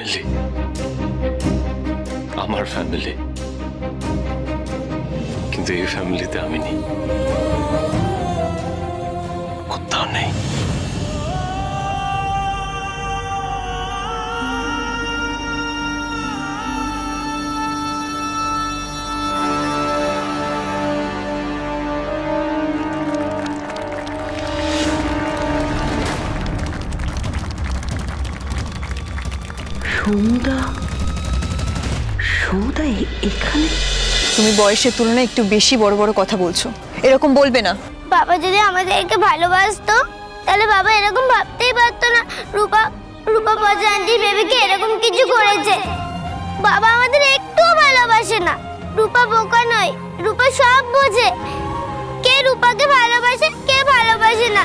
Family আমার family কিন্তু এই ফ্যামিলিতে আমি নেই। কোথাও নেই। সৌদা সৌদা এ- এখানে? তুমি বয়সের তুলনায় একটু বেশি বড় বড় কথা বলছো। এরকম বলবে না। বাবা যদি আমাদেরকে ভালোবাসতো তাহলে বাবা এরকম ভাবতেই পারতো না রূপা রূপা পজা আন্টি বেবিকে এরকম কিছু করেছে। বাবা আমাদের একটুও ভালোবাসে না। রূপা বোকা নয় রূপা সব বোঝে। কে রূপাকে ভালোবাসে কে ভালোবাসে না।